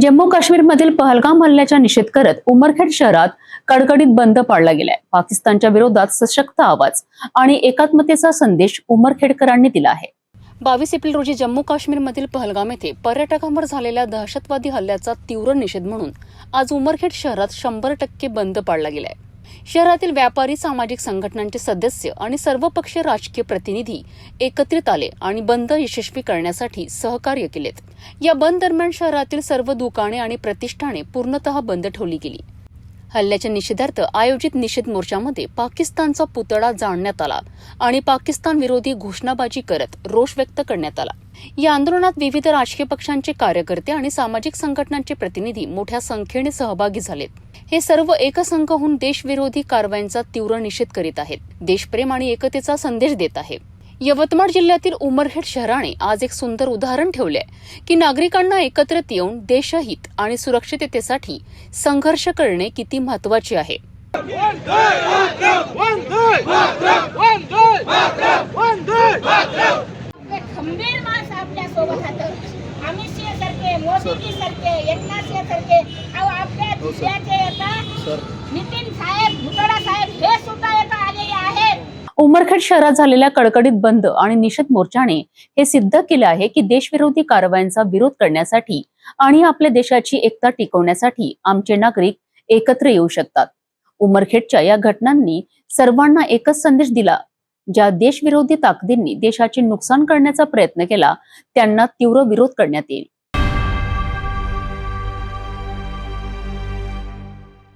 जम्मू काश्मीरमधील पहलगाम हल्ल्याचा निषेध करत उमरखेड शहरात कडकडीत बंद पाडला गेलाय. पाकिस्तानच्या विरोधात सशक्त आवाज आणि एकात्मतेचा संदेश उमरखेडकरांनी दिला आहे. बावीस एप्रिल रोजी जम्मू काश्मीरमधील पहलगाम येथे पर्यटकांवर झालेल्या दहशतवादी हल्ल्याचा तीव्र निषेध म्हणून आज उमरखेड शहरात शंभर टक्के बंद पाडला गेलाय. शहरातील व्यापारी सामाजिक संघटनांचे सदस्य आणि सर्वपक्षीय राजकीय प्रतिनिधी एकत्रित आले आणि बंद यशस्वी करण्यासाठी सहकार्य केलेत. या बंद दरम्यान शहरातील सर्व दुकाने आणि प्रतिष्ठाने पूर्णतः बंद ठेवली गेली. हल्ल्याच्या निषेधार्थ आयोजित निषेध मोर्चामध्ये पाकिस्तानचा पुतळा जाळण्यात आला आणि पाकिस्तान विरोधी घोषणाबाजी करत रोष व्यक्त करण्यात आला. या आंदोलनात विविध राजकीय पक्षांचे कार्यकर्ते आणि सामाजिक संघटनांचे प्रतिनिधी मोठ्या संख्येने सहभागी झालेत. हे सर्व एकसंघ होऊन देशविरोधी कारवायांचा तीव्र निषेध करीत आहेत. देशप्रेम आणि एकतेचा संदेश देत आहे. यवतमाळ जिल्ह्यातील उमरखेड शहराने आज एक सुंदर उदाहरण ठेवले की नागरिकांना एकत्रित येऊन देशहित आणि सुरक्षिततेसाठी संघर्ष करणे किती महत्त्वाचे आहे. आपल्या नितीन साहेब भुतडा साहेब हे सुद्धा आता आलेले आहेत. उमरखेड शहरात झालेल्या कडकडीत बंद आणि निषेध मोर्चाने हे सिद्ध केले आहे की देशविरोधी कारवायांचा विरोध करण्यासाठी आणि आपल्या देशाची एकता टिकवण्यासाठी आमचे नागरिक एकत्र येऊ शकतात. उमरखेडच्या या घटनांनी सर्वांना एकच संदेश दिला ज्या देशविरोधी ताकदींनी देशाचे नुकसान करण्याचा प्रयत्न केला त्यांना तीव्र विरोध करण्यात येईल.